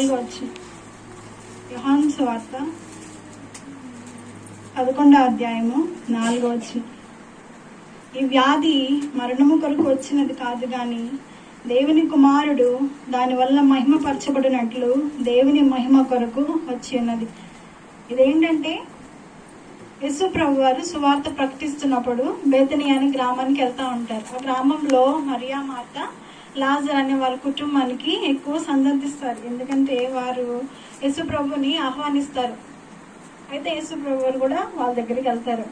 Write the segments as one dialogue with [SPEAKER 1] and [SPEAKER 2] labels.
[SPEAKER 1] నాలుగు వచ్చి యుహాన్ సువార్త పదకొండో అధ్యాయము నాలుగో వచ్చిన ఈ వ్యాధి మరణము కొరకు వచ్చినది కాదు కానీ దేవుని కుమారుడు దానివల్ల మహిమపరచబడినట్లు దేవుని మహిమ కొరకు వచ్చి ఉన్నది. ఇదేంటంటే యశు ప్రభు వారు సువార్త ప్రకటిస్తున్నప్పుడు బేతని అనే గ్రామానికి వెళ్తా ఉంటారు. ఆ గ్రామంలో మరియా మాత లాజర్ అనే వాళ్ళ కుటుంబానికి ఎక్కువ సందర్శిస్తారు. ఎందుకంటే వారు యేసు ప్రభుని ఆహ్వానిస్తారు. అయితే యేసు ప్రభు వారు కూడా వాళ్ళ దగ్గరికి వెళ్తారు.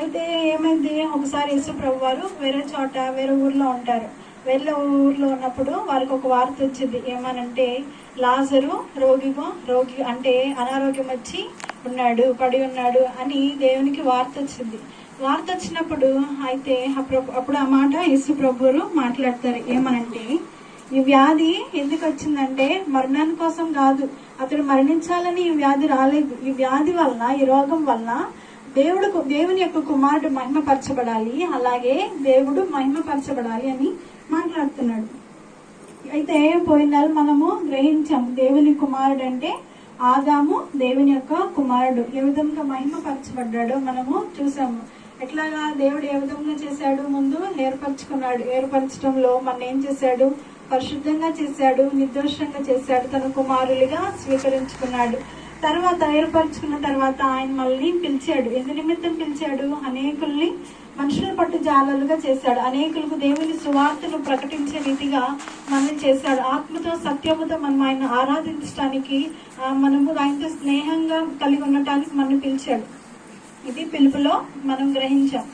[SPEAKER 1] అయితే ఏమైంది? ఒకసారి యేసు ప్రభు వారు వేరే చోట వేరే ఊర్లో ఉంటారు. వేరే ఊర్లో ఉన్నప్పుడు వారికి ఒక వార్త వచ్చింది. ఏమనంటే లాజరు రోగిగా రోగి అంటే అనారోగ్యం వచ్చి ఉన్నాడు పడి ఉన్నాడు అని దేవునికి వార్త వచ్చింది. వార్త వచ్చినప్పుడు అయితే అప్పుడు అప్పుడు ఆ మాట యేసు ప్రభువులు మాట్లాడతారు. ఏమనంటే ఈ వ్యాధి ఎందుకు వచ్చిందంటే మరణాని కోసం కాదు. అతడు మరణించాలని ఈ వ్యాధి రాలేదు. ఈ వ్యాధి వల్ల ఈ రోగం వల్ల దేవుడు దేవుని యొక్క కుమారుడు మహిమపరచబడాలి. అలాగే దేవుడు మహిమపరచబడాలి అని మాట్లాడుతున్నాడు. అయితే పోయిన నెల మనము గ్రహించాం దేవుని కుమారుడు అంటే ఆదాము దేవుని యొక్క కుమారుడు. ఏ విధంగా మహిమపరచబడ్డాడో మనము చూసాము. ఎట్లాగా దేవుడు ఏ విధంగా చేశాడు ముందు ఏర్పరచుకున్నాడు ఏర్పరచడంలో మన ఏం చేశాడు? పరిశుద్ధంగా చేశాడు నిర్దోషంగా చేశాడు తన కుమారులుగా స్వీకరించుకున్నాడు. తర్వాత ఏర్పరచుకున్న తర్వాత ఆయన మళ్ళీ పిలిచాడు. ఎందు నిమిత్తం పిలిచాడు? అనేకుల్ని మనుషుల పట్టు జాలలుగా చేశాడు. అనేకులకు దేవుని సువార్తను ప్రకటించే రీతిగా మనం చేశాడు. ఆత్మతో సత్యముతో మనం ఆయన ఆరాధించడానికి మనము ఆయనతో స్నేహంగా కలిగి ఉండటానికి మనం పిలిచాడు. ఇది పిలుపులో మనం గ్రహించాం.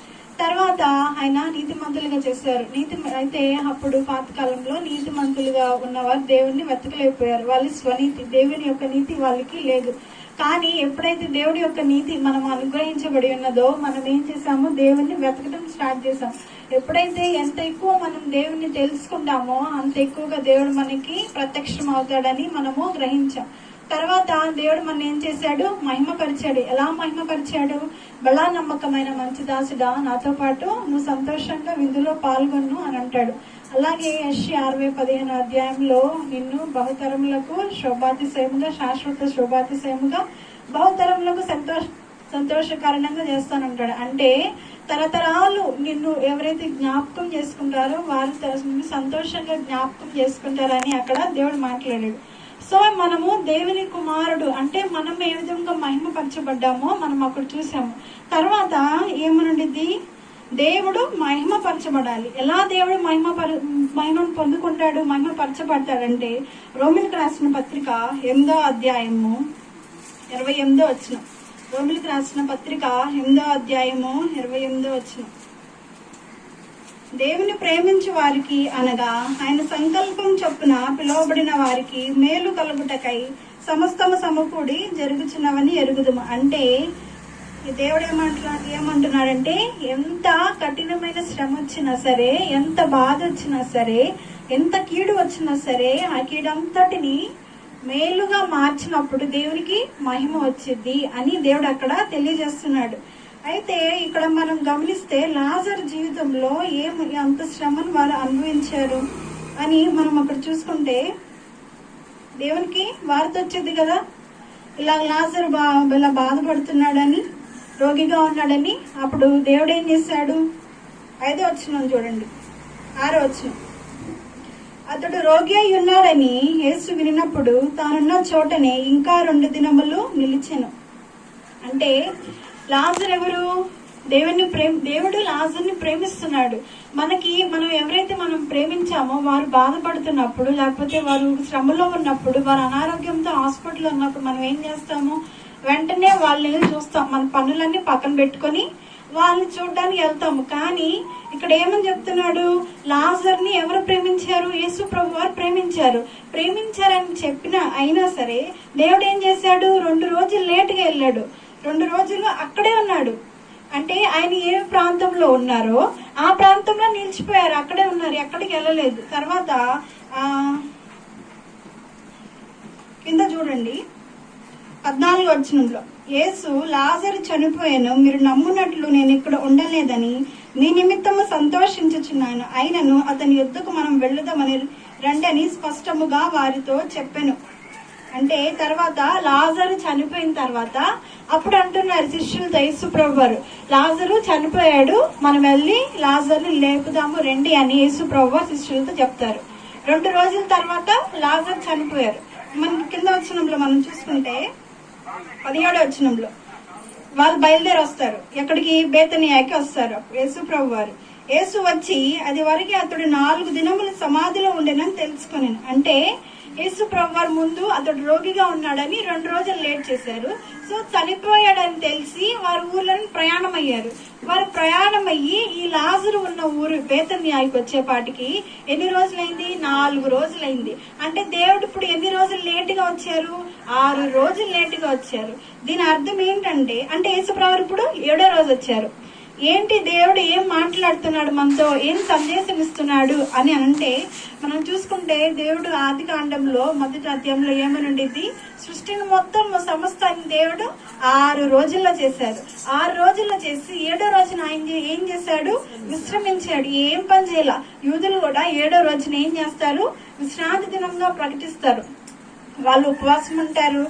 [SPEAKER 1] తర్వాత ఆయన నీతిమంతులుగా చేశారు. నీతి అయితే అప్పుడు పాతకాలంలో నీతిమంతులుగా ఉన్నవారు దేవుణ్ణి వెతకలేకపోయారు. వాళ్ళ స్వనీతి దేవుని యొక్క నీతి వాళ్ళకి లేదు. కానీ ఎప్పుడైతే దేవుడి యొక్క నీతి మనం అనుగ్రహించబడి ఉన్నదో మనం ఏం చేసాము దేవుణ్ణి వెతకడం స్టార్ట్ చేసాం ఎప్పుడైతే ఎంత ఎక్కువ మనం దేవుణ్ణి తెలుసుకుంటామో అంత ఎక్కువగా దేవుడు మనకి ప్రత్యక్షం అవుతాడని మనము గ్రహించాం. తర్వాత దేవుడు మన ఏం చేశాడు? మహిమపరిచాడు. ఎలా మహిమపరిచాడు? బలా నమ్మకమైన మంచి దాసుడా నాతో పాటు నువ్వు సంతోషంగా విందులో పాల్గొను అని అంటాడు. అలాగే యశ్వి అరవై పదిహేను అధ్యాయంలో నిన్ను బహుతరములకు శోభాతిశయముగా శాశ్వత శోభాతిశయముగా బహుతరములకు సంతోష సంతోషకారణంగా చేస్తానంటాడు. అంటే తరతరాలు నిన్ను ఎవరైతే జ్ఞాపకం చేసుకుంటారో వారు సంతోషంగా జ్ఞాపకం చేసుకుంటారని అక్కడ దేవుడు మాట్లాడాడు. సో మనము దేవుని కుమారుడు అంటే మనం ఏ విధంగా మహిమపరచబడ్డామో మనం అక్కడ చూసాము. తర్వాత ఏమనుండిద్ది? దేవుడు మహిమపరచబడాలి. ఎలా దేవుడు మహిమ మహిమను పొందుకుంటాడు మహిమపరచబడతాడంటే రోమిలకు రాసిన పత్రిక ఎనిమిదో అధ్యాయము ఇరవై ఎనిమిదో వచ్చిన రోమిలకు రాసిన పత్రిక ఎనిమిదో అధ్యాయము ఇరవై ఎనిమిదో వచ్చిన దేవుని ప్రేమించి వారికి అనగా ఆయన సంకల్పం చొప్పున పిలువబడిన వారికి మేలు కలుగుటకై సమస్తము సమకూడి జరుగుచున్నవని ఎరుగుదుము. అంటే దేవుడు ఏమంటున్నా ఏమంటున్నాడంటే ఎంత కఠినమైన శ్రమ వచ్చినా సరే ఎంత బాధ వచ్చినా సరే ఎంత కీడు వచ్చినా సరే ఆ కీడంతటిని మేలుగా మార్చినప్పుడు దేవునికి మహిమ వచ్చింది అని దేవుడు అక్కడ తెలియజేస్తున్నాడు. అయితే ఇక్కడ మనం గమనిస్తే లాజర్ జీవితంలో ఏం అంత శ్రమను వారు అనుభవించారు అని మనం అక్కడ చూసుకుంటే దేవునికి వార్త వచ్చేది కదా? ఇలా లాజర్ బా ఇలా బాధపడుతున్నాడని రోగిగా ఉన్నాడని అప్పుడు దేవుడు ఏం చేశాడు? ఐదో వచ్చిన చూడండి. ఆరో వచ్చిన అతడు రోగి అయి ఉన్నాడని యేసు వినినప్పుడు తానున్న చోటనే ఇంకా రెండు దినములు నిలిచాను. అంటే లాజర్ ఎవరు? దేవుని ప్రేమ దేవుడు లాజర్ని ప్రేమిస్తున్నాడు. మనకి మనం ఎవరైతే మనం ప్రేమించామో వారు బాధపడుతున్నప్పుడు లేకపోతే వారు శ్రమలో ఉన్నప్పుడు వారు అనారోగ్యంతో హాస్పిటల్లో ఉన్నప్పుడు మనం ఏం చేస్తాము? వెంటనే వాళ్ళని చూస్తాం. మన పనులన్నీ పక్కన పెట్టుకొని వాళ్ళని చూడడానికి వెళ్తాము. కానీ ఇక్కడ ఏమని చెప్తున్నాడు? లాజర్ని ఎవరు ప్రేమించారు? యేసు ప్రభు వారు ప్రేమించారు. ప్రేమించారని చెప్పిన అయినా సరే దేవుడు ఏం చేశాడు? రెండు రోజులు లేటుగా వెళ్ళాడు. రెండు రోజులు అక్కడే ఉన్నాడు. అంటే ఆయన ఏ ప్రాంతంలో ఉన్నారో ఆ ప్రాంతంలో నిలిచిపోయారు. అక్కడే ఉన్నారు. ఎక్కడికి వెళ్ళలేదు. తర్వాత కింద చూడండి. పద్నాలుగు వచనంలో యేసు లాజరు చనిపోయాను. మీరు నమ్మునట్లు నేను ఇక్కడ ఉండలేదని నీ నిమిత్తము సంతోషించుచున్నాను. అయినను అతని యుద్ధకు మనం వెళ్ళుదామని రండని స్పష్టముగా వారితో చెప్పాను. అంటే తర్వాత లాజరు చనిపోయిన తర్వాత అప్పుడు అంటున్నారు శిష్యులతో యేసుప్రభు వారు లాజరు చనిపోయాడు మనం వెళ్ళి లాజరు లేపుదాము రండి అని యేసుప్రభు వారు శిష్యులతో చెప్తారు. రెండు రోజుల తర్వాత లాజర్ చనిపోయారు. మనకి కింద వచ్చినంలో మనం చూసుకుంటే పదిహేడు వచ్చినంలో వాళ్ళు బయలుదేరి వస్తారు. ఎక్కడికి? బేతనియాకి వస్తారు యేసు ప్రభు వారు యేసు వచ్చి అది వరకు అతడు నాలుగు దినములు సమాధిలో ఉండేనని తెలుసుకుని అంటే యేసు ప్రభు ముందు అతడు రోగిగా ఉన్నాడని రెండు రోజులు లేట్ చేశారు. సో చనిపోయాడని తెలిసి వారి ఊర్లను ప్రయాణం అయ్యారు వారు ప్రయాణం అయ్యి ఈ లాజరు ఉన్న ఊరు బేతన్యాయికి వచ్చేపాటికి ఎన్ని రోజులైంది? నాలుగు రోజులైంది. అంటే దేవుడు ఇప్పుడు ఎన్ని రోజులు లేటుగా వచ్చారు? ఆరు రోజులు లేటుగా వచ్చారు. దీని అర్థం ఏంటంటే అంటే యేసుప్రభు ఇప్పుడు ఏడో రోజు వచ్చారు. ఏంటి దేవుడు ఏం మాట్లాడుతున్నాడు మనతో? ఏం సందేశం ఇస్తున్నాడు అని అంటే మనం చూసుకుంటే దేవుడు ఆది కాండంలో మొదటి అధ్యాయంలో ఏమని ఉండిద్ది సృష్టిని మొత్తం సమస్తాన్ని దేవుడు ఆరు రోజుల్లో చేశారు ఆరు రోజుల్లో చేసి ఏడో రోజున ఆయన ఏం చేశాడు? విశ్రమించాడు. ఏం పని చేయాల? యూదులు కూడా ఏడో రోజున ఏం చేస్తారు? విశ్రాంతి దినంగా ప్రకటిస్తారు. వాళ్ళు ఉపవాసం ఉంటారు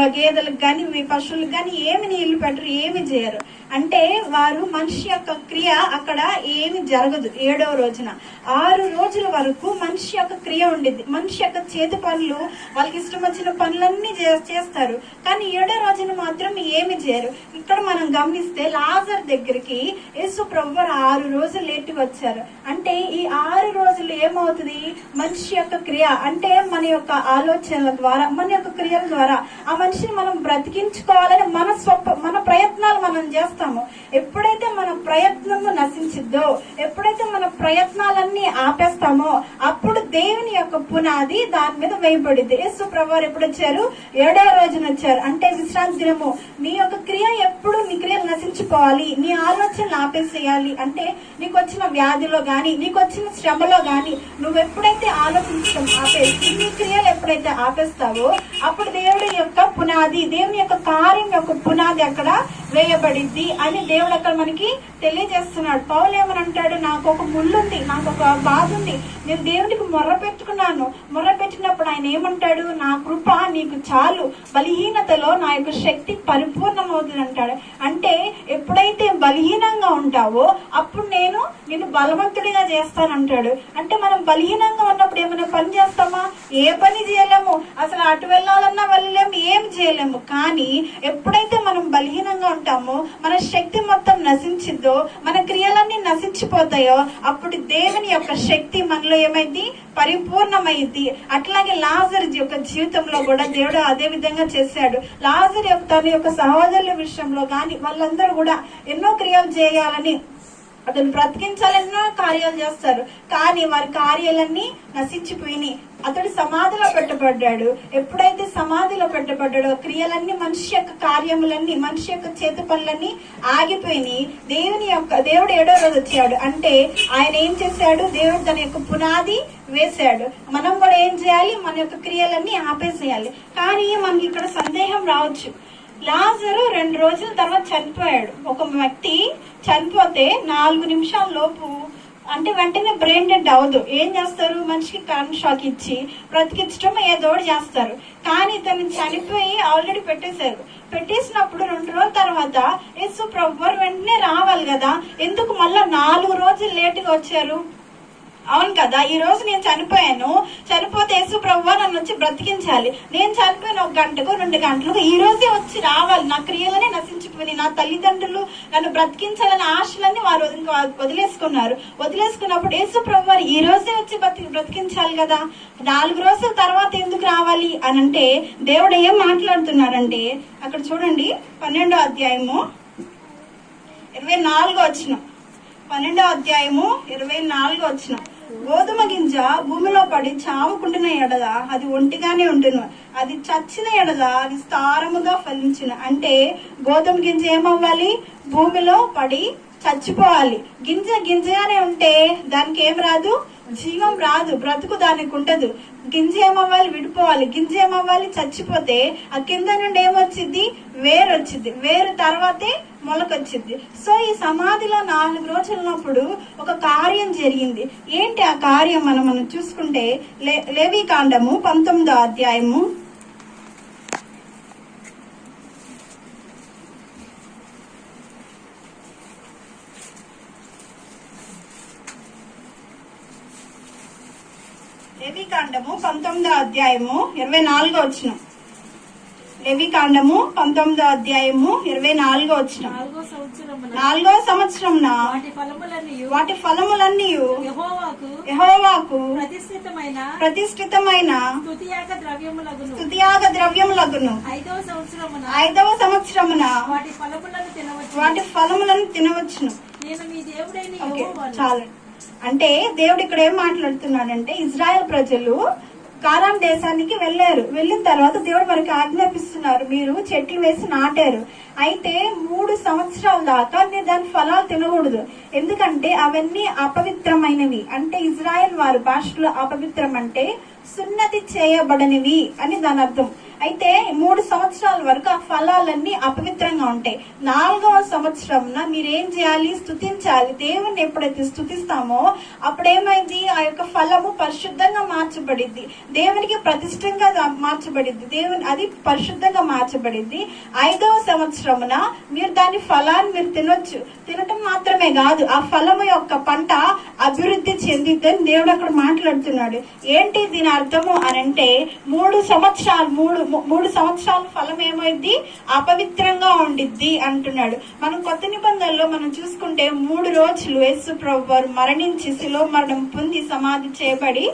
[SPEAKER 1] గేదెలకు కానీ పశువులకు కానీ ఏమి నీళ్ళు పెట్టరు ఏమి చేయరు. అంటే వారు మనిషి యొక్క క్రియ అక్కడ ఏమి జరగదు ఏడవ రోజున. ఆరు రోజుల వరకు మనిషి యొక్క క్రియ ఉండిద్ది. మనిషి యొక్క చేతి పనులు వాళ్ళకి ఇష్టం వచ్చిన పనులన్నీ చే- చేస్తారు. కానీ ఏడో రోజున మాత్రం ఏమి చేయరు. ఇక్కడ మనం గమనిస్తే లాజర్ దగ్గరికి యేసు ప్రభు ఆరు రోజులు లేట్ వచ్చారు. అంటే ఈ ఆరు రోజులు ఏమవుతుంది? మనిషి యొక్క క్రియ. అంటే మన యొక్క ఆలోచన ఆలోచనల ద్వారా మన యొక్క క్రియల ద్వారా ఆ మనిషిని మనం బ్రతికించుకోవాలని మన స్వప మన ప్రయత్నాలు మనం చేస్తాము. ఎప్పుడైతే మన ప్రయత్నము నశించిద్దో ఎప్పుడైతే మన ప్రయత్నాలన్నీ ఆపేస్తామో అప్పుడు దేవుని యొక్క పునాది దాని మీద వేయబడింది యేసు ప్రభు ఎప్పుడు వచ్చారు ఏడో రోజున వచ్చారు. అంటే విశ్రాంతి దినము. నీ యొక్క క్రియ ఎప్పుడు నీ క్రియలు నశించుకోవాలి నీ ఆలోచనలు ఆపేసేయాలి. అంటే నీకు వచ్చిన వ్యాధిలో గాని నీకు వచ్చిన శ్రమలో గాని నువ్వు ఎప్పుడైతే ఆలోచించడం ఆపేసి నీ క్రియలు ఎప్పుడైతే ఆపే ఆపేస్తావో. అప్పుడు దేవుడి యొక్క పునాది దేవుని యొక్క కార్యం యొక్క పునాది అక్కడ వేయబడిద్ది అని దేవుడు అక్కడ మనకి తెలియజేస్తున్నాడు. పౌలు ఏమని అంటాడు నాకు ఒక ముళ్ళుంది నాకు ఒక బాధ ఉంది నేను దేవుడికి మొర్ర పెట్టుకున్నాను. మొర్ర పెట్టినప్పుడు ఆయన ఏమంటాడు? నా కృప నీకు చాలు. బలహీనతలో నా యొక్క శక్తి పరిపూర్ణమవుతుంది అంటాడు. అంటే ఎప్పుడైతే బలహీనంగా ఉంటావో అప్పుడు నేను నిన్ను బలవంతుడిగా చేస్తానంటాడు. అంటే మనం బలహీనంగా ఉన్నప్పుడు ఏమైనా పని చేస్తామా? ఏ పని చేయలేము. అసలు అటు వెళ్ళాలన్నా వెళ్ళలేము ఏం చేయలేము. కానీ ఎప్పుడైతే మనం బలహీనంగా ఉంటామో మన శక్తి మొత్తం నశించిద్దో మన క్రియలన్నీ నశించిపోతాయో అప్పుడు దేవుని యొక్క శక్తి మనలో ఏమైంది పరిపూర్ణమైంది అట్లాగే లాజర్ యొక్క జీవితంలో కూడా దేవుడు అదే విధంగా చేశాడు. లాజర్ యొక్క తన యొక్క సహోదరుల విషయంలో కానీ వాళ్ళందరూ కూడా ఎన్నో క్రియలు చేయాలని అతను బ్రతికించాలన్నో కార్యాలు చేస్తారు. కానీ వారి కార్యాలన్నీ నశించిపోయినాయి. అతడు సమాధిలో పెట్టబడ్డాడు. ఎప్పుడైతే సమాధిలో పెట్టబడ్డాడో క్రియలన్నీ మనిషి యొక్క కార్యములన్నీ మనిషి యొక్క చేతి పనులన్నీ ఆగిపోయినాయి. దేవుని యొక్క దేవుడు ఏడో రోజు వచ్చాడు. అంటే ఆయన ఏం చేశాడు? దేవుడు తన యొక్క పునాది వేశాడు. మనం కూడా ఏం చేయాలి? మన యొక్క క్రియలన్నీ ఆపేసేయాలి. కానీ మనకి ఇక్కడ సందేహం రావచ్చు. లాజరు రెండు రోజుల తర్వాత చనిపోయాడు. ఒక వ్యక్తి చనిపోతే నాలుగు నిమిషాల లోపు అంటే వెంటనే బ్రెయిన్ డెడ్ అవ్వదు. ఏం చేస్తారు? మనిషికి కరెంట్ షాక్ ఇచ్చి బ్రతికించడం ఏదో చేస్తారు. కానీ ఇతను చనిపోయి ఆల్రెడీ పెట్టేశారు. పెట్టేసినప్పుడు రెండు రోజుల తర్వాత యేసు ప్రభు వెంటనే రావాలి కదా. ఎందుకు మళ్ళా నాలుగు రోజులు లేటుగా వచ్చారు? అవును కదా ఈ రోజు నేను చనిపోయాను. చనిపోతే యేసు ప్రభు నన్ను వచ్చి బ్రతికించాలి. నేను చనిపోయిన ఒక గంటకు రెండు గంటలకు ఈ రోజే వచ్చి రావాలి. నా క్రియలనే నశించిపోయి నా తల్లిదండ్రులు నన్ను బ్రతికించాలని ఆశలన్నీ వారు ఇంకా వదిలేసుకున్నారు. వదిలేసుకున్నప్పుడు యేసు ప్రభు వారు ఈ రోజే వచ్చి బ్రతి బ్రతికించాలి కదా. నాలుగు రోజుల తర్వాత ఎందుకు రావాలి అని అంటే దేవుడు ఏం మాట్లాడుతున్నాడంటే అక్కడ చూడండి పన్నెండో అధ్యాయము ఇరవై నాలుగో వచ్చిన పన్నెండో అధ్యాయము ఇరవై నాలుగో వచ్చినాం గోధుమ గింజ భూమిలో పడి చావకుండిన ఎడల అది ఒంటిగానే ఉండును. అది చచ్చిన ఎడల అది స్థారముగా ఫలించిన. అంటే గోధుమ గింజ ఏమవ్వాలి? భూమిలో పడి చచ్చిపోవాలి. గింజ గింజగానే ఉంటే దానికి ఏం రాదు? జీవం రాదు బ్రతుకు దానికి ఉండదు గింజ ఏమవ్వాలి? విడిపోవాలి. గింజ ఏమవ్వాలి? చచ్చిపోతే ఆ కింద నుండి ఏమొచ్చింది వేరు వచ్చింది వేరు తర్వాతే మొలకొచ్చింది సో ఈ సమాధిలో నాలుగు రోజులు ఉన్నప్పుడు ఒక కార్యం జరిగింది. ఏంటి ఆ కార్యం? మనం మనం చూసుకుంటే లే లేవి కాండము పంతొమ్మిదో అధ్యాయము పంతొమ్మిదో అధ్యాయము ఇరవై నాలుగో వచ్చిన లెవి కాండము పంతొమ్మిదో అధ్యాయము ఇరవై నాలుగో వచ్చిన
[SPEAKER 2] నాలుగో
[SPEAKER 1] సంవత్సరంన
[SPEAKER 2] వాటి ఫలములన్నీ యెహోవాకు ప్రతిష్ఠితమైన
[SPEAKER 1] ప్రతిష్ఠితమైన
[SPEAKER 2] స్తుతియాగ ద్రవ్యములగును. ఐదవ సంవత్సరమున
[SPEAKER 1] ఐదవ సంవత్సరమున
[SPEAKER 2] వాటి ఫలములను తినవచ్చు
[SPEAKER 1] వాటి ఫలములను తినవచ్చును.
[SPEAKER 2] నేను మీ దేవుడైన
[SPEAKER 1] ఓకే
[SPEAKER 2] యెహోవాను.
[SPEAKER 1] చాలు అంటే దేవుడు ఇక్కడ ఏం మాట్లాడుతున్నాడంటే ఇజ్రాయెల్ ప్రజలు కారాన్ దేశానికి వెళ్ళారు. వెళ్ళిన తర్వాత దేవుడు మనకి ఆజ్ఞాపిస్తున్నారు మీరు చెట్లు వేసి నాటారు. అయితే మూడు సంవత్సరాల దాకా మీరు దాని ఫలాలు తినకూడదు. ఎందుకంటే అవన్నీ అపవిత్రమైనవి. అంటే ఇజ్రాయెల్ వారి భాషలో అపవిత్రం అంటే సున్నతి చేయబడనివి అని దాని అర్థం. అయితే మూడు సంవత్సరాలు వరకు ఆ ఫలాలన్నీ అపవిత్రంగా ఉంటాయి. నాలుగవ సంవత్సరంన మీరేం చేయాలి? స్తుతించాలి. దేవుణ్ణి ఎప్పుడైతే స్తుతిస్తామో అప్పుడేమైంది? ఆ యొక్క ఫలము పరిశుద్ధంగా మార్చబడిద్ది. దేవునికి ప్రతిష్టంగా మార్చబడింది మార్చబడిద్ది. దేవుని అది పరిశుద్ధంగా మార్చబడిద్ది. ఐదవ సంవత్సరమున మీరు దాని ఫలాన్ని మీరు తినొచ్చు. తినటం మాత్రమే కాదు ఆ ఫలము యొక్క పంట అభివృద్ధి చెందిద్దని దేవుడు అక్కడ మాట్లాడుతున్నాడు. ఏంటి దీని అర్థము అని అంటే మూడు సంవత్సరాలు మూడు మూడు సంవత్సరాల ఫలం ఏమైంది అపవిత్రంగా ఉండిద్ది అంటున్నాడు. మనం కొత్త నిబంధనలో మనం చూసుకుంటే మూడు రోజులు యేసు ప్రభు వారు మరణించి శిలో మరణం పొంది సమాధి చేయబడి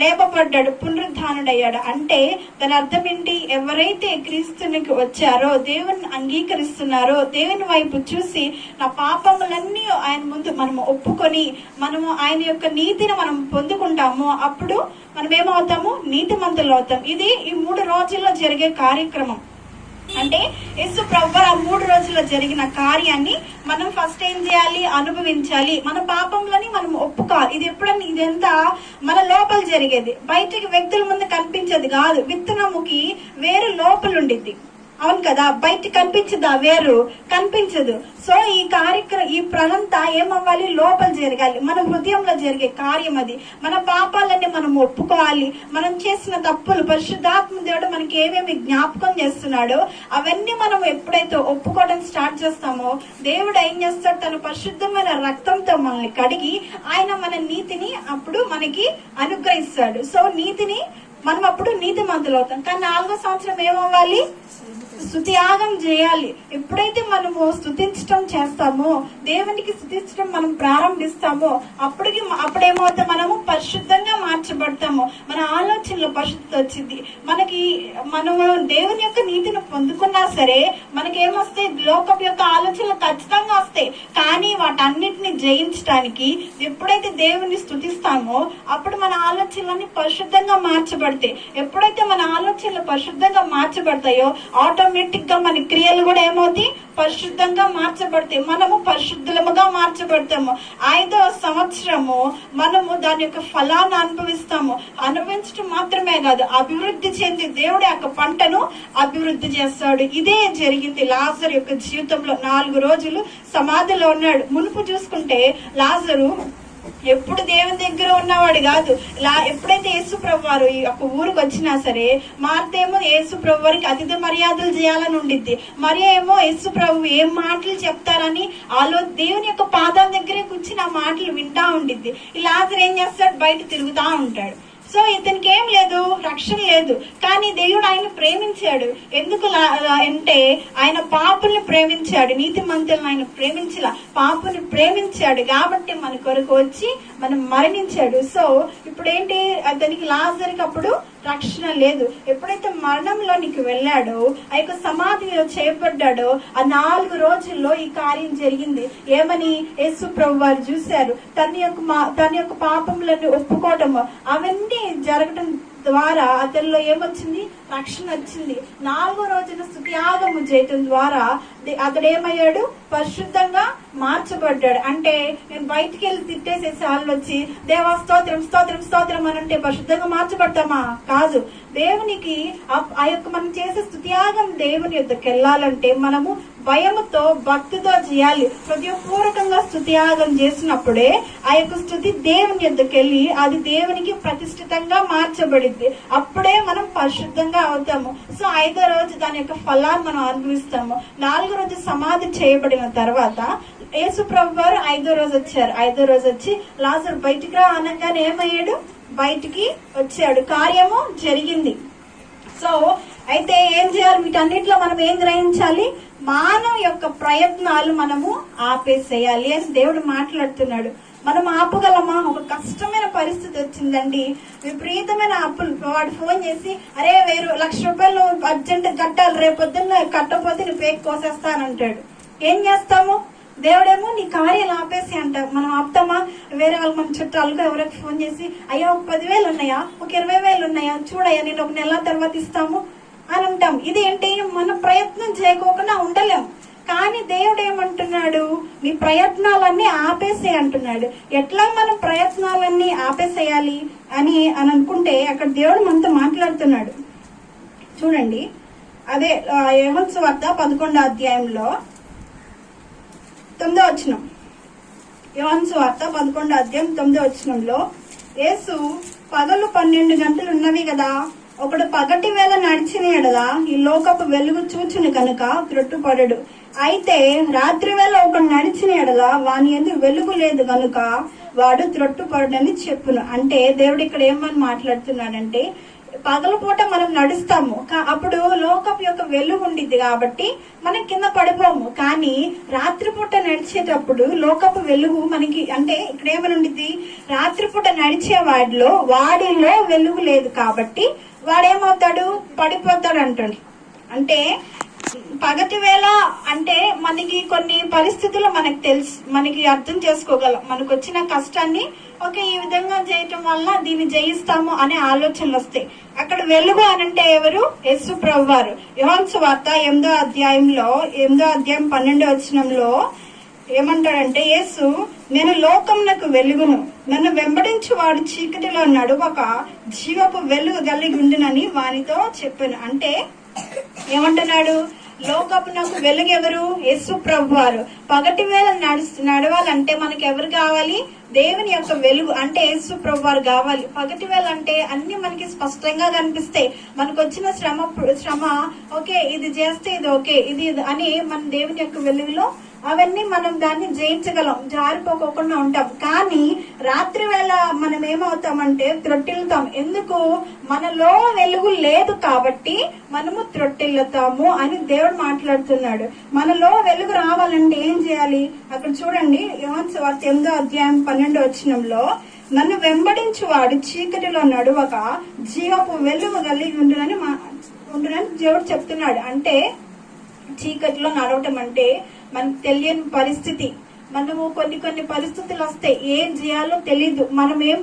[SPEAKER 1] లేపబడ్డాడు పునరుద్ధానుడయ్యాడు. అంటే దాని అర్థం ఏంటి? ఎవరైతే క్రీస్తునికి వచ్చారో దేవుని అంగీకరిస్తున్నారో దేవుని వైపు చూసి నా పాపములన్నీ ఆయన ముందు మనం ఒప్పుకొని మనము ఆయన యొక్క నీతిని మనం పొందుకుంటాము అప్పుడు మనం ఏమవుతాము నీతిమంతులు అవుతాం. ఇది ఈ మూడు రోజుల్లో జరిగే కార్యక్రమం. అంటే యేసు ప్రభు ఆ మూడు రోజుల్లో జరిగిన కార్యాన్ని మనం ఫస్ట్ ఏం చేయాలి? అనుభవించాలి. మన పాపంలోని మనం ఒప్పుకోవాలి. ఇది ఎప్పుడన్నా ఇదంతా మన లోపల జరిగేది. బయటికి వ్యక్తుల ముందు కనిపించేది కాదు. విత్తనముకి వేరు లోపలుండిద్ది. అవును కదా బయట కనిపించదా వేరు కనిపించదు. సో ఈ కార్యక్రమం ఈ ప్రణంతా ఏమవ్వాలి? లోపల జరగాలి. మన హృదయంలో జరిగే కార్యం అది. మన పాపాలన్నీ మనం ఒప్పుకోవాలి. మనం చేసిన తప్పులు పరిశుద్ధాత్మ దేవుడు మనకి ఏమేమి జ్ఞాపకం చేస్తున్నాడో అవన్నీ మనం ఎప్పుడైతే ఒప్పుకోవడం స్టార్ట్ చేస్తామో దేవుడు ఏం చేస్తాడు? తన పరిశుద్ధమైన రక్తంతో మనల్ని కడిగి ఆయన మన నీతిని అప్పుడు మనకి అనుగ్రహిస్తాడు. సో నీతిని మనం అప్పుడు నీతి మంతులు అవుతాం. కానీ నాలుగో సంవత్సరం ఏమవ్వాలి? స్థుతియాగం చేయాలి. ఎప్పుడైతే మనము స్థుతించడం చేస్తామో దేవునికి స్థుతించడం మనం ప్రారంభిస్తామో అప్పటికి అప్పుడేమవుతా? మనము పరిశుద్ధంగా మార్చబడతాము. మన ఆలోచనలో పరిశుద్ధత వచ్చింది. మనకి మనము దేవుని యొక్క నీతిని పొందుకున్నా సరే మనకేమొస్తే లోకం యొక్క ఆలోచనలు ఖచ్చితంగా వస్తాయి. కానీ వాటన్నిటిని జయించడానికి ఎప్పుడైతే దేవుని స్థుతిస్తామో అప్పుడు మన ఆలోచనలన్నీ పరిశుద్ధంగా మార్చబడతాయి. ఎప్పుడైతే మన ఆలోచనలు పరిశుద్ధంగా మార్చబడతాయో ఆటో ఆటోమేటిక్గా మన క్రియలు కూడా ఏమవుతాయి? పరిశుద్ధంగా మార్చబడతాయి. మనము పరిశుద్ధులముగా మార్చబడతాము. ఐదో సంవత్సరము మనము దాని యొక్క ఫలాన్ని అనుభవిస్తాము. అనుభవించడం మాత్రమే కాదు అభివృద్ధి చెంది దేవుడు యొక్క పంటను అభివృద్ధి చేస్తాడు. ఇదే జరిగింది లాజర్ యొక్క జీవితంలో నాలుగు రోజులు సమాధిలో ఉన్నాడు. మునుపు చూసుకుంటే లాజరు ఎప్పుడు దేవుని దగ్గర ఉన్నవాడు కాదు. లా ఎప్పుడైతే యేసు ప్రభువారు ఈ ఊరికి వచ్చినా సరే మార్తేమో యేసు ప్రభు వారికి అతిథి మర్యాదలు చేయాలని ఉండిద్ది. మరియా ఏమో యేసు ప్రభు ఏం మాటలు చెప్తారని ఆలో దేవుని యొక్క పాదాల దగ్గరే కూర్చుని ఆ మాటలు వింటా ఉండిద్ది. ఈ లాజర్ ఏం చేస్తాడు? బయట తిరుగుతా ఉంటాడు. సో ఇతనికి ఏం లేదు రక్షణ లేదు. కానీ దేవుడు ఆయన ప్రేమించాడు. ఎందుకు లా- అంటే ఆయన పాపుల్ని ప్రేమించాడు. నీతి మంతులను ఆయన ప్రేమించల పాపుని ప్రేమించాడు కాబట్టి మన కొరకు వచ్చి మనం మరణించాడు. సో ఇప్పుడు ఏంటి అతనికి లాజర్కి అప్పుడు రక్షణ లేదు. ఎప్పుడైతే మరణంలోనికి వెళ్ళాడో ఆ యొక్క సమాధిలో చేపడ్డాడో ఆ నాలుగు రోజుల్లో ఈ కార్యం జరిగింది. ఏమని? యేసు ప్రభు వారు చూశారు. తన యొక్క మా- తన యొక్క పాపములను ఒప్పుకోవటము. అవన్నీ జరగటం ద్వారా అతనిలో ఏమొచ్చింది? రక్షణ వచ్చింది. నాలుగో రోజున స్థుతియాగము చేయటం ద్వారా అతడు ఏమయ్యాడు? పరిశుద్ధంగా మార్చబడ్డాడు. అంటే నేను బయటికి వెళ్ళి తిట్టేసేసి వాళ్ళు వచ్చి దేవా స్తోత్రం స్తోత్రం స్తోత్రం అని అంటే పరిశుద్ధంగా మార్చబడతామా? కాదు. దేవునికి ఆ- ఆ యొక్క మనం చేసే స్థుతియాగం దేవుని యొక్కకి వెళ్ళాలంటే మనము భయముతో భక్తితో చేయాలి. హృదయపూర్వకంగా స్థుతియాగం చేసినప్పుడే ఆ యొక్క స్థుతి దేవుని యొక్కకి వెళ్ళి అది దేవునికి ప్రతిష్ఠితంగా మార్చబడింది అప్పుడే మనం పరిశుద్ధంగా అవుతాము. సో ఐదో రోజు దాని యొక్క ఫలాన్ని మనం అనుభవిస్తాము. నాలుగు రోజు సమాధి చేయబడిన తర్వాత యేసు ప్రభు వారు ఐదో రోజు వచ్చారు. ఐదో రోజు వచ్చి లాజర్ బయటికి రా అనగానే ఏమయ్యాడు? బయటికి వచ్చాడు. కార్యము జరిగింది. సో అయితే ఏం చేయాలి? వీటన్నిటిలో మనం ఏం గ్రహించాలి? మానవ యొక్క ప్రయత్నాలు మనము ఆపేసేయాలి అని దేవుడు మాట్లాడుతున్నాడు. మనం ఆపగలమా? ఒక కష్టమైన పరిస్థితి వచ్చిందండి. విపరీతమైన అప్పులు. వాడు ఫోన్ చేసి అరే వేరు లక్ష రూపాయలు అర్జెంట్ కట్టాలి రేపొద్దున్న కట్టకపోతే నీ పేక్ కోసేస్తానంటాడు. ఏం చేస్తాము? దేవుడేమో నీ కార్యాలు ఆపేసి అంట మనం ఆపుతామా? వేరే వాళ్ళు మన చుట్టాలకు ఎవరికి ఫోన్ చేసి అయ్యా ఒక పదివేలు ఉన్నాయా? ఒక ఇరవై వేలు ఉన్నాయా? చూడయ్యా నేను ఒక నెల తర్వాత ఇస్తాము. అని అంటాం. ఇది ఏంటి మన ప్రయత్నం చేయకోకుండా ఉండలేము కానీ దేవుడు ఏమంటున్నాడు? నీ ప్రయత్నాలన్నీ ఆపేసే అంటున్నాడు. ఎట్లా మనం ప్రయత్నాలన్నీ ఆపేసేయాలి అని అని అనుకుంటే అక్కడ దేవుడు మనతో మాట్లాడుతున్నాడు. చూడండి. అదే యహోత్స వార్త పదకొండో అధ్యాయంలో తొమ్మిదో వచ్చినం యోహన్ వార్త పదకొండో అధ్యాయం తొమ్మిదో వచ్చినంలో యేసు పగలు పన్నెండు గంటలు ఉన్నవి కదా ఒకడు పగటి వేళ నడిచిన ఎడలా ఈ లోకపు వెలుగు చూచును కనుక త్రొట్టుపడడు. అయితే రాత్రి వేళ ఒకడు నడిచిన ఎడల వాని ఎందుకు వెలుగు లేదు కనుక వాడు త్రొట్టుపడని చెప్పును. అంటే దేవుడు ఇక్కడ ఏమని మాట్లాడుతున్నాడంటే పగలపూట మనం నడుస్తాము కా- అప్పుడు లోకపు యొక్క వెలుగు ఉండిద్ది కాబట్టి మనం కింద పడిపోము. కానీ రాత్రిపూట నడిచేటప్పుడు లోకపు వెలుగు మనకి అంటే ఇక్కడ ఏమని ఉండిద్ది? రాత్రిపూట నడిచే వాడిలో వాడిలో వెలుగు లేదు కాబట్టి వాడేమవుతాడు? పడిపోతాడు అంటాడు అంటే పగటి వేళ అంటే మనకి కొన్ని పరిస్థితులు మనకు తెలుసు మనకి అర్థం చేసుకోగలం. మనకు వచ్చిన కష్టాన్ని ఓకే ఈ విధంగా చేయటం వల్ల దీన్ని జయిస్తాము అనే ఆలోచనలు వస్తాయి. అక్కడ వెలుగు అనంటే ఎవరు? యేసు ప్రభు వారు వార్త ఎనిమిదో అధ్యాయంలో ఎనిమిదో అధ్యాయం పన్నెండో వచనంలో ఏమంటాడంటే యేసు నేను లోకమునకు వెలుగును. నన్ను వెంబడించి వాడు చీకటిలో నడువక జీవపు వెలుగు కలిగి ఉండునని వానితో చెప్పాను. అంటే ఏమంటున్నాడు? లోకమునకు వెలుగు ఎవరు యేసు ప్రభు వారు పగటి వేళ నడవాలంటే మనకు ఎవరు కావాలి? దేవుని యొక్క వెలుగు అంటే యేసు ప్రభు వారు కావాలి. పగటి వేళ అంటే అన్ని మనకి స్పష్టంగా కనిపిస్తాయి. మనకు వచ్చిన శ్రమ శ్రమ ఓకే ఇది చేస్తే ఇది ఓకే ఇది అని మన దేవుని యొక్క వెలుగులో అవన్నీ మనం దాన్ని జయించగలం జారిపోకోకుండా ఉంటాం. కానీ రాత్రి వేళ మనం ఏమవుతామంటే త్రొట్టిల్తాం ఎందుకు? మనలో వెలుగు లేదు కాబట్టి మనము త్రొట్టిల్లుతాము అని దేవుడు మాట్లాడుతున్నాడు. మనలో వెలుగు రావాలంటే ఏం చేయాలి? అక్కడ చూడండి యోన్స్ వార్త ఎనిమిదో అధ్యాయం పన్నెండో వచ్చినంలో నన్ను వెంబడించి వాడు చీకటిలో నడువక జీవపు వెలుగు కలిగి ఉండునని మా ఉండునని దేవుడు చెప్తున్నాడు. అంటే చీకటిలో నడవటం అంటే మనకు తెలియని పరిస్థితి. మనము కొన్ని కొన్ని పరిస్థితులు వస్తాయి ఏం చేయాలో తెలీదు. మనం ఏం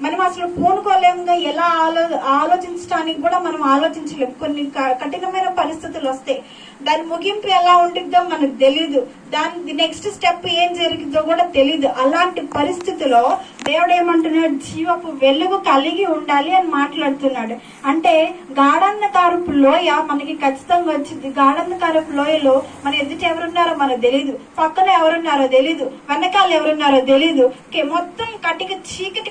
[SPEAKER 1] మనం అసలు పూనుకోలేముగా? ఎలా ఆలో ఆలోచించడానికి కూడా మనం ఆలోచించలేము కొన్ని క- కఠినమైన పరిస్థితులు వస్తాయి. దాని ముగింపు ఎలా ఉంటుందో మనకు తెలియదు దాని నెక్స్ట్ స్టెప్ ఏం జరిగిందో కూడా తెలియదు అలాంటి పరిస్థితిలో దేవుడు ఏమంటున్నాడు జీవపు వెలుగు కలిగి ఉండాలి అని మాట్లాడుతున్నాడు. అంటే గాఢాంధకారపు లోయ మనకి ఖచ్చితంగా వచ్చింది. గాఢాంధకారపు లోయలో మన ఎదుట ఎవరున్నారో మనకు తెలియదు పక్కన ఎవరున్నారో తెలియదు వెనకాల ఎవరున్నారో తెలియదు మొత్తం కటిక చీకటి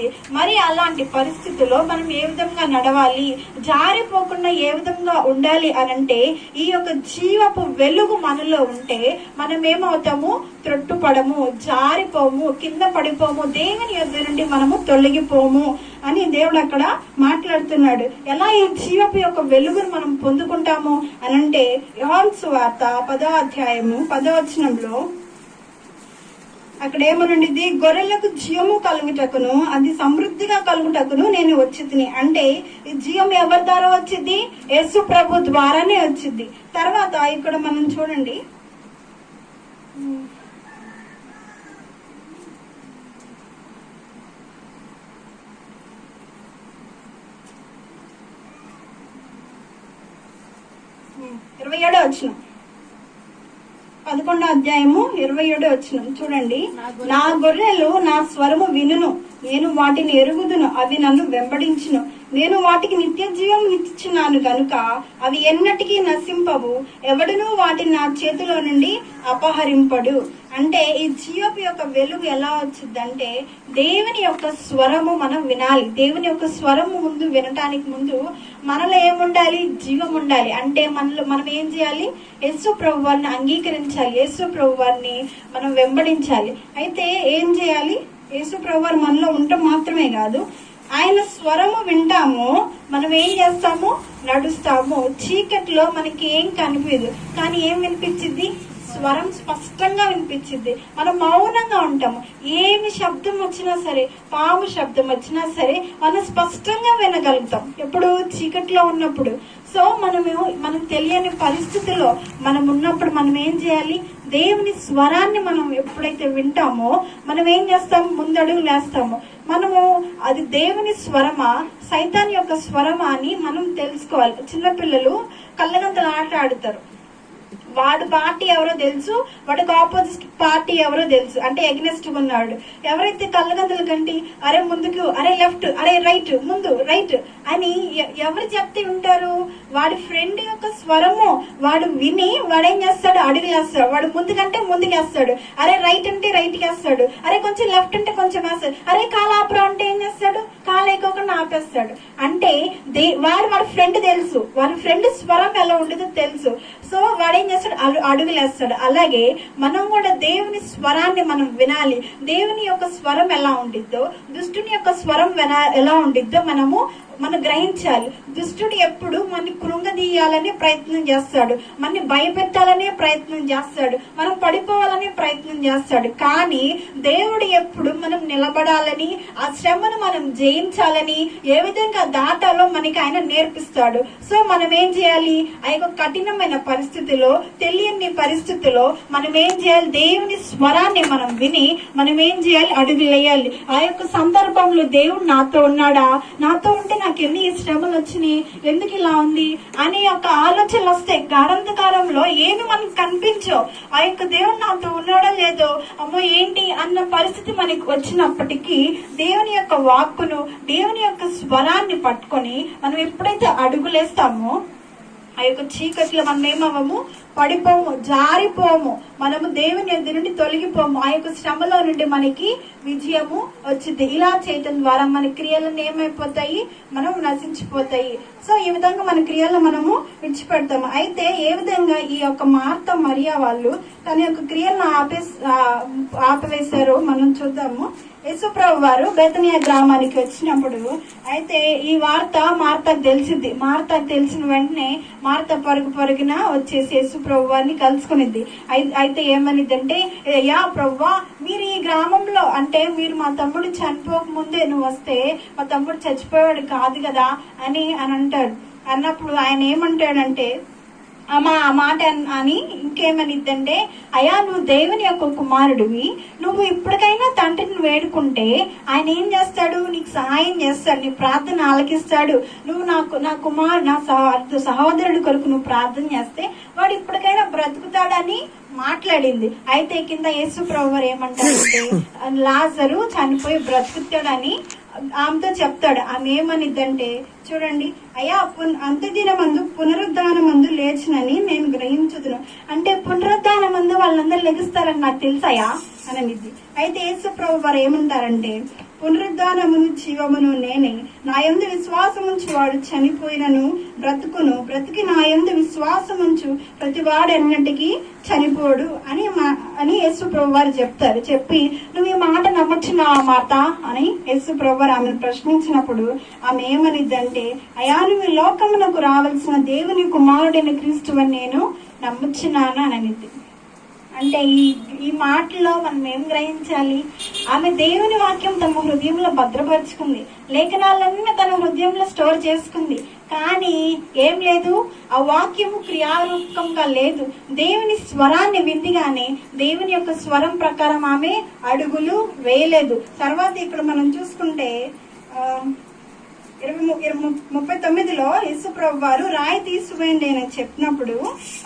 [SPEAKER 1] కమ్మేసిద్ది మరి అలాంటి పరిస్థితుల్లో మనం ఏ విధంగా నడవాలి? జారిపోకుండా ఏ విధంగా ఉండాలి అనంటే ఈ యొక్క జీవపు వెలుగు మనలో ఉంటే మనం ఏమవుతాము త్రొట్టుపడము జారిపోము కింద పడిపోము దేవుని యొద్ నుండి మనము తొలగిపోము అని దేవుడు అక్కడ మాట్లాడుతున్నాడు. ఎలా ఈ జీవపు యొక్క వెలుగును మనం పొందుకుంటాము అనంటే యోహాన్స్ వార్త పదో అధ్యాయము పదో వచనంలో అక్కడ ఏమనుండిది గొర్రెలకు జీవము కలుగుటకును అది సమృద్ధిగా కలుగుటకును నేను వచ్చింది అంటే ఈ జీవం ఎవరి ద్వారా వచ్చింది యేసు ప్రభు ద్వారానే వచ్చింది తర్వాత ఇక్కడ మనం చూడండి. ఇరవై ఏడో వచ్చినాం పదకొండో అధ్యాయము ఇరవై ఏడో వచ్చిన. చూడండి. నా గొర్రెలు నా స్వరము వినును. నేను వాటిని ఎరుగుదును. అవి నన్ను వెంబడించును. నేను వాటికి నిత్య జీవం ఇచ్చినాను కనుక అవి ఎన్నటికీ నశింపవు. ఎవడనూ వాటిని నా చేతిలో నుండి అపహరింపడు. అంటే ఈ జీవపు యొక్క వెలుగు ఎలా వచ్చిందంటే దేవుని యొక్క స్వరము మనం వినాలి. దేవుని యొక్క స్వరము ముందు వినటానికి ముందు మనలో ఏముండాలి? జీవం ఉండాలి అంటే మనలో మనం ఏం చేయాలి? యేసు ప్రభు వారిని అంగీకరించాలి. యేసు ప్రభు వారిని మనం వెంబడించాలి. అయితే ఏం చేయాలి? యేసు ప్రభు వారు మనలో ఉండటం మాత్రమే కాదు ఆయన స్వరము వింటాము మనం ఏం చేస్తాము? నడుస్తాము. చీకట్లో మనకి ఏం కనిపించదు. కానీ ఏం వినిపించింది స్వరం స్పష్టంగా వినిపించింది. మనం మౌనంగా ఉంటాము. ఏమి శబ్దం వచ్చినా సరే పాము శబ్దం వచ్చినా సరే మనం స్పష్టంగా వినగలుగుతాం. ఎప్పుడు చీకట్లో ఉన్నప్పుడు. సో మనము మనం తెలియని పరిస్థితిలో మనం ఉన్నప్పుడు మనం ఏం చేయాలి? దేవుని స్వరాన్ని మనం ఎప్పుడైతే వింటామో మనం ఏం చేస్తాం? ముందడుగు లేస్తాము మనము అది దేవుని స్వరమా? సైతాన్ యొక్క స్వరమా అని మనం తెలుసుకోవాలి. చిన్నపిల్లలు కళ్ళగంతలు ఆట ఆడుతారు. వాడు పార్టీ ఎవరో తెలుసు వాడికి ఆపోజిట్ పార్టీ ఎవరో తెలుసు. అంటే ఎగ్నెస్ట్ ఉన్నాడు. ఎవరైతే కళ్ళగందులు కంటి అరే ముందుకు అరే లెఫ్ట్ అరే రైట్ ముందు రైట్ అని ఎవరు చెప్తే ఉంటారు వాడి ఫ్రెండ్ యొక్క స్వరము వాడు విని వాడేం చేస్తాడు? అడుగులేస్తాడు. వాడు ముందుకంటే ముందుకు వేస్తాడు అరే రైట్ అంటే రైట్ వేస్తాడు అరే కొంచెం లెఫ్ట్ అంటే కొంచెం వేస్తాడు. అరే కాలాపురం అంటే ఏం చేస్తాడు? కాలేకోకుండా ఆపేస్తాడు. అంటే దే వాడు వాడి ఫ్రెండ్ తెలుసు. వాడి ఫ్రెండ్ స్వరం ఎలా ఉండదో తెలుసు. సో వాడు ఏం చేస్తాడు? వేస్తాడు అడుగులు వేస్తాడు అలాగే మనం కూడా దేవుని స్వరాన్ని మనం వినాలి. దేవుని యొక్క స్వరం ఎలా ఉండిద్దో దుష్టుని యొక్క స్వరం ఎలా ఉండిద్దో మనము మనం గ్రహించాలి. దుష్టుడు ఎప్పుడు మన కృంగదీయాలనే ప్రయత్నం చేస్తాడు. మనని భయపెట్టాలనే ప్రయత్నం చేస్తాడు. మనం పడిపోవాలనే ప్రయత్నం చేస్తాడు. కానీ దేవుడు ఎప్పుడు మనం నిలబడాలని ఆ శ్రమను మనం జయించాలని ఏ విధంగా దాటాలో మనకి ఆయన నేర్పిస్తాడు. సో మనం ఏం చేయాలి? ఆ యొక్క కఠినమైన పరిస్థితిలో తెలియని పరిస్థితిలో మనం ఏం చేయాలి? దేవుని స్వరాన్ని మనం విని మనం ఏం చేయాలి? అడుగులేయాలి. ఆ యొక్క సందర్భంలో దేవుడు నాతో ఉన్నాడా? నాతో ఉంటే నా నాకు ఎన్ని శ్రమలు వచ్చినాయి? ఎందుకు ఇలా ఉంది? అనే ఒక ఆలోచనలు వస్తాయి గాఢంధకారంలో ఏమి మనకు కనిపించవు ఆ యొక్క దేవుడు నాతో ఉన్నాడో లేదో అమ్మో ఏంటి అన్న పరిస్థితి మనకి వచ్చినప్పటికీ దేవుని యొక్క వాక్కును దేవుని యొక్క స్వరాన్ని పట్టుకొని మనం ఎప్పుడైతే అడుగులేస్తామో ఆ యొక్క చీకట్లో మనం ఏమవ్వము? పడిపోము జారిపోము. మనము దేవుని ఎదురు నుండి తొలగిపోము. ఆ యొక్క శ్రమలో నుండి మనకి విజయము వచ్చింది. ఇలా చేయటం ద్వారా మన క్రియలను ఏమైపోతాయి? మనం నశించిపోతాయి. సో ఈ విధంగా మన క్రియలు మనము విడిచిపెడతాము. అయితే ఏ విధంగా ఈ యొక్క మార్త మరియా వాళ్ళు తన యొక్క క్రియలను ఆపే ఆపివేశారో మనం చూద్దాము. యేసుప్రభు వారు బేతనియా గ్రామానికి వచ్చినప్పుడు అయితే ఈ వార్త మార్తకు తెలిసింది మార్తకు తెలిసిన వెంటనే మార్త పరుగు పరుగున వచ్చేసి యేసుప్రభు వారిని కలుసుకునిద్ది అయితే ఏమనిద్దంటే యా ప్రవ్వా మీరు ఈ గ్రామంలో అంటే మీరు మా తమ్ముడు చనిపోక ముందే నువ్వు వస్తే మా తమ్ముడు చచ్చిపోయాడు కాదు కదా అని అని అంటాడు. అన్నప్పుడు ఆయన ఏమంటాడంటే మా మాట అని ఇంకేమనిద్దంటే అయ్యా నువ్వు దేవుని యొక్క కుమారుడివి. నువ్వు ఇప్పటికైనా తండ్రిని వేడుకుంటే ఆయన ఏం చేస్తాడు? నీకు సహాయం చేస్తాడు. నీ ప్రార్థన ఆలకిస్తాడు. నువ్వు నాకు నా కుమారు నా సహ- సహోదరుడి కొరకు నువ్వు ప్రార్థన చేస్తే వాడు ఇప్పటికైనా బ్రతుకుతాడని మాట్లాడింది. అయితే కింద యేసు ప్రభు వారు ఏమంటారంటే లాజరు చనిపోయి బ్రతుకుతాడని ఆమెతో చెప్తాడు ఆమె ఏమనిద్దంటే చూడండి అయ్యా పున్ అంత్యదిన మందు పునరుద్ధాన మందు లేచినని నేను గ్రహించుదును. అంటే పునరుద్ధాన మందు వాళ్ళందరూ లెగుస్తారని నాకు తెలుసాయా? అని అయితే యేసు ప్రభు వారు ఏమంటారంటే పునరుద్ధానమును జీవమును నేనే. నా యందు విశ్వాసముంచు వాడు చనిపోయినను బ్రతుకును. బ్రతికి నా యందు విశ్వాసముంచు ప్రతి వాడు ఎన్నటికీ చనిపోడు అని మా- అని యేసు ప్రభు వారు చెప్తారు. చెప్పి నువ్వు ఈ మాట నమ్మొచ్చున్నావా మాత అని యేసు ప్రభు వారు ఆమెను ప్రశ్నించినప్పుడు ఆమె ఏమనిద్దంటే అయా నువ్వు లోకమునకు రావాల్సిన దేవుని కుమారుడైన క్రీస్తువని నేను నమ్ముచున్నాను అని అనిద్ది అంటే ఈ ఈ మాటలో మనం ఏం గ్రహించాలి? ఆమె దేవుని వాక్యం తమ హృదయంలో భద్రపరుచుకుంది. లేఖనాలన్నీ తన హృదయంలో స్టోర్ చేసుకుంది. కానీ ఏం లేదు ఆ వాక్యము క్రియారూపకంగా లేదు. దేవుని స్వరాన్ని విందిగానే దేవుని యొక్క స్వరం ప్రకారం ఆమె అడుగులు వేయలేదు. తర్వాత ఇక్కడ మనం చూసుకుంటే ఆ, ఇరవై ఇరవై ముప్పై తొమ్మిదిలో యేసుప్రభు వారు రాయి తీసివేయండి అని చెప్పినప్పుడు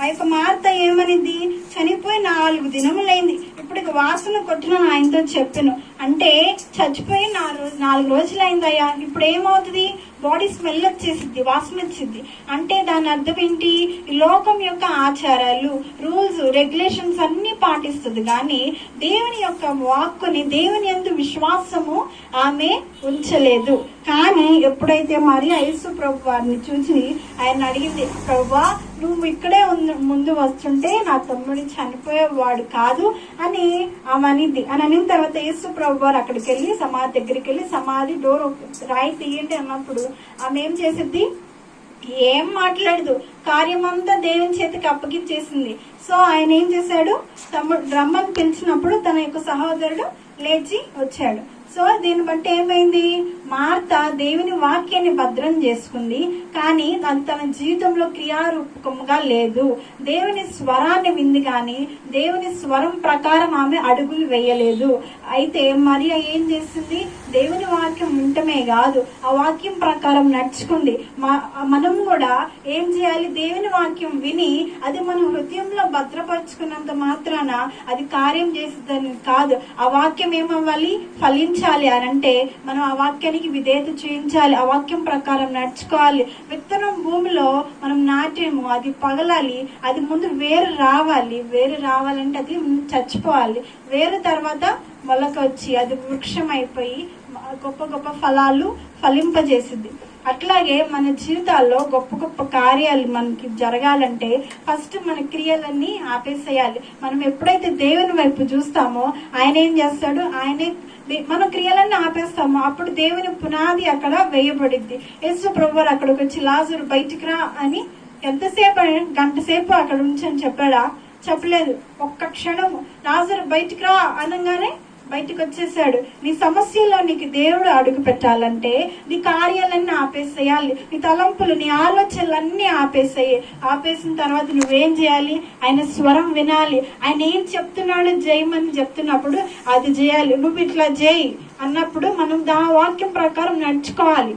[SPEAKER 1] ఆ యొక్క మార్త ఏమనింది? చనిపోయి నాలుగు దినములైంది. ఇప్పుడు ఇక వాసన కొట్టిన ఆయనతో చెప్పాను. అంటే చచ్చిపోయి నాలుగు నాలుగు రోజులైందయ్యా. ఇప్పుడు ఏమవుతుంది? బాడీ స్మెల్ వచ్చేసిద్ది వాసన వచ్చింది. అంటే దాని అర్థం ఏంటి? ఈ లోకం యొక్క ఆచారాలు రూ రెగ్యులేషన్స్ అన్ని పాటిస్తుంది. కానీ దేవుని యొక్క వాక్కుని దేవుని ఎందు విశ్వాసము ఆమె ఉంచలేదు. కానీ ఎప్పుడైతే మరి యేసు ప్రభు వారిని చూసి ఆయన అడిగింది ప్రభా నువ్వు ఇక్కడే ముందు వస్తుంటే నా తమ్ముడు చనిపోయేవాడు కాదు అని ఆమె అని అనిన తర్వాత యేసు ప్రభు వారు అక్కడికి వెళ్ళి సమాధి దగ్గరికి వెళ్ళి సమాధి డోర్ రాయి తీయండి అన్నప్పుడు ఆమె ఏం చేసిద్ది? ఏం మాట్లాడదు. కార్యమంతా దేవుని చేతికి అప్పగించేసింది. సో ఆయన ఏం చేశాడు? తమ్ముడు రమ్మని పిలిచినప్పుడు తన యొక్క సహోదరుడు లేచి వచ్చాడు. సో దీన్ని బట్టి ఏమైంది? మార్త దేవుని వాక్యాన్ని భద్రం చేసుకుంది. కానీ అది తన జీవితంలో క్రియారూపకంగా లేదు. దేవుని స్వరాన్ని వింది కానీ దేవుని స్వరం ప్రకారం ఆమె అడుగులు వేయలేదు. అయితే మరి ఏం చేసింది? దేవుని వాక్యం వింటమే కాదు ఆ వాక్యం ప్రకారం నడుచుకుంది. మా- మనం కూడా ఏం చేయాలి? దేవుని వాక్యం విని అది మన హృదయంలో భద్రపరుచుకున్నంత మాత్రాన అది కార్యం చేసేదని కాదు. ఆ వాక్యం ఏమవ్వాలి? ఫలించాలి అని అంటే మనం ఆ వాక్యానికి విధేయత చేయించాలి ఆ వాక్యం ప్రకారం నడుచుకోవాలి. విత్తనం భూమిలో మనం నాటేము అది పగలాలి అది ముందు వేరు రావాలి. వేరు రావాలంటే అది చచ్చిపోవాలి. వేరు తర్వాత మొలక వచ్చి అది వృక్షం అయిపోయి గొప్ప గొప్ప ఫలాలు ఫలింపజేసింది. అట్లాగే మన జీవితాల్లో గొప్ప గొప్ప కార్యాలు మనకి జరగాలంటే ఫస్ట్ మన క్రియలన్నీ ఆపేసేయాలి. మనం ఎప్పుడైతే దేవుని వైపు చూస్తామో ఆయన ఏం చేస్తాడు? ఆయనే మన క్రియలన్నీ ఆపేస్తాము. అప్పుడు దేవుని పునాది అక్కడ వేయబడిద్ది. యేసు ప్రభువారు అక్కడికి వచ్చి లాజరు బయటికి రా అని ఎంతసేపు గంట సేపు అక్కడ ఉంచని చెప్పాడా? చెప్పలేదు. ఒక్క క్షణం లాజరు బయటికి రా అనగానే బయటకు వచ్చేసాడు. నీ సమస్యలో నీకు దేవుడు అడుగు పెట్టాలంటే నీ కార్యాలన్నీ ఆపేసేయాలి. నీ తలంపులు నీ ఆలోచనలన్నీ ఆపేసేయి. ఆపేసిన తర్వాత నువ్వేం చేయాలి? ఆయన స్వరం వినాలి. ఆయన ఏం చెప్తున్నాడు జయమని చెప్తున్నప్పుడు అది చేయాలి. నువ్వు ఇట్లా చేయి అన్నప్పుడు మనం దా వాక్యం ప్రకారం నడుచుకోవాలి.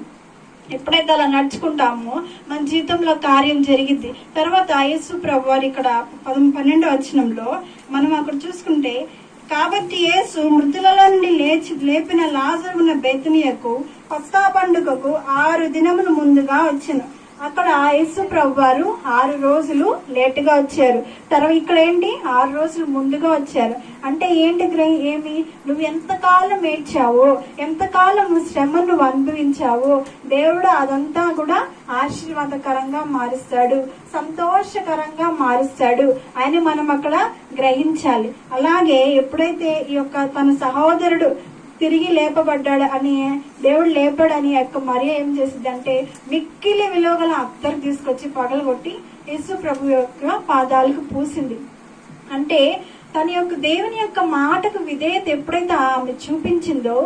[SPEAKER 1] ఎప్పుడైతే అలా నడుచుకుంటామో మన జీవితంలో కార్యం జరిగింది తర్వాత యేసు ప్రభు వారు ఇక్కడ పదం పన్నెండో వచనంలో మనం అక్కడ చూసుకుంటే కాబట్టి యేసు మృతులలో నుండి లేచి లేపిన లాజరు ఉన్న బెతనియకు పస్కా పండుగకు ఆరు దినములు ముందుగా వచ్చిన. అక్కడ యేసు ప్రభు వారు ఆరు రోజులు లేటుగా వచ్చారు. తర్వాత ఇక్కడ ఏంటి ఆరు రోజులు ముందుగా వచ్చారు. అంటే ఏంటి గ్రహి ఏమి? నువ్వు ఎంతకాలం ఏడ్చావో ఎంతకాలం నువ్వు శ్రమ నువ్వు అనుభవించావో దేవుడు అదంతా కూడా ఆశీర్వాదకరంగా మారుస్తాడు సంతోషకరంగా మారుస్తాడు. అని మనం అక్కడ గ్రహించాలి. అలాగే ఎప్పుడైతే ఈ యొక్క తన సహోదరుడు తిరిగి లేపబడ్డాడు అని దేవుడు లేపాడని ఆ యొక్క మరియ ఏం చేసింది అంటే మిక్కిలి విలువగల అత్తరు తీసుకొచ్చి పగలగొట్టి యేసు ప్రభు యొక్క పాదాలకు పూసింది. అంటే తన యొక్క దేవుని యొక్క మాటకు విధేయత ఎప్పుడైతే ఆమె చూపించిందో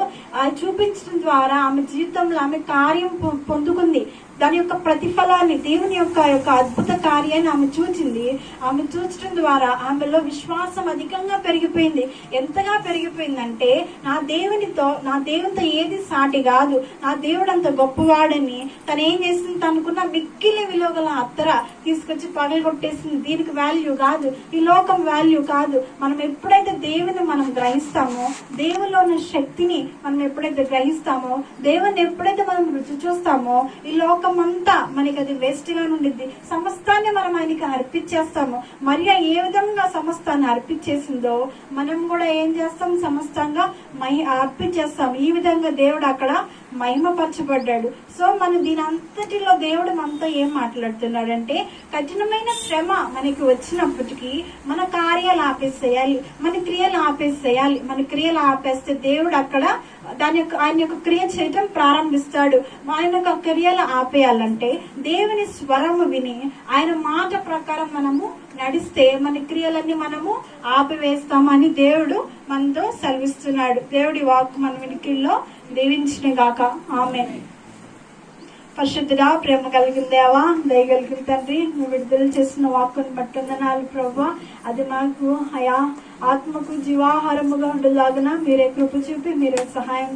[SPEAKER 1] ఆ చూపించడం ద్వారా ఆమె జీవితంలో ఆమె కార్యం పొందుకుంది. దాని యొక్క ప్రతిఫలాన్ని దేవుని యొక్క యొక్క అద్భుత కార్యాన్ని ఆమె చూచింది. ఆమె చూచడం ద్వారా ఆమెలో విశ్వాసం అధికంగా పెరిగిపోయింది. ఎంతగా పెరిగిపోయిందంటే నా దేవునితో నా దేవునితో ఏది సాటి కాదు. నా దేవుడు అంత గొప్పవాడని తను ఏం చేసింది? తనుకున్న మిక్కిలి విలువ గల అత్తర తీసుకొచ్చి పగలు కొట్టేసింది దీనికి వాల్యూ కాదు. ఈ లోకం వాల్యూ కాదు. మనం ఎప్పుడైతే దేవుని మనం గ్రహిస్తామో దేవులో ఉన్న శక్తిని మనం ఎప్పుడైతే గ్రహిస్తామో దేవుని ఎప్పుడైతే మనం రుచి చూస్తామో ఈ లోకం అంతా మనకి అది వేస్ట్గా ఉండిద్ది సమస్తాన్ని మనం ఆయనకి అర్పించేస్తాము. మరియా ఏ విధంగా సమస్తాన్ని అర్పించేసిందో మనం కూడా ఏం చేస్తాం? సమస్తంగా మహి అర్పించేస్తాం. ఈ విధంగా దేవుడు అక్కడ మహిమపరచబడ్డాడు. సో మన దీని అంతటిలో దేవుడు మనతో ఏం మాట్లాడుతున్నాడంటే కఠినమైన శ్రమ మనకి వచ్చినప్పటికీ మన కార్యాలు ఆపేసేయాలి. మన క్రియలు ఆపేసేయాలి. మన క్రియలు ఆపేస్తే దేవుడు అక్కడ దాని యొక్క ఆయన యొక్క క్రియ చేయటం ప్రారంభిస్తాడు. ఆయన యొక్క క్రియలు ఆపేయాలంటే దేవుని స్వరము విని ఆయన మాట ప్రకారం మనము నడిస్తే మన క్రియలన్నీ మనము ఆపివేస్తామని దేవుడు మనతో సెలవిస్తున్నాడు. దేవుడి వాక్ మన వినికిల్లో దీవించిన గాక ఆమె పరిశుద్ధుడా ప్రేమ కలిగిన దేవా దయగలిగిన తండ్రి నువ్వు విడుదల చేసిన వాక్కుని బట్టుందనాలు ప్రభా అది మాకు అయా ఆత్మకు జీవాహారముగా ఉండలాగున మీరే కృప చూపి మీరే సహాయం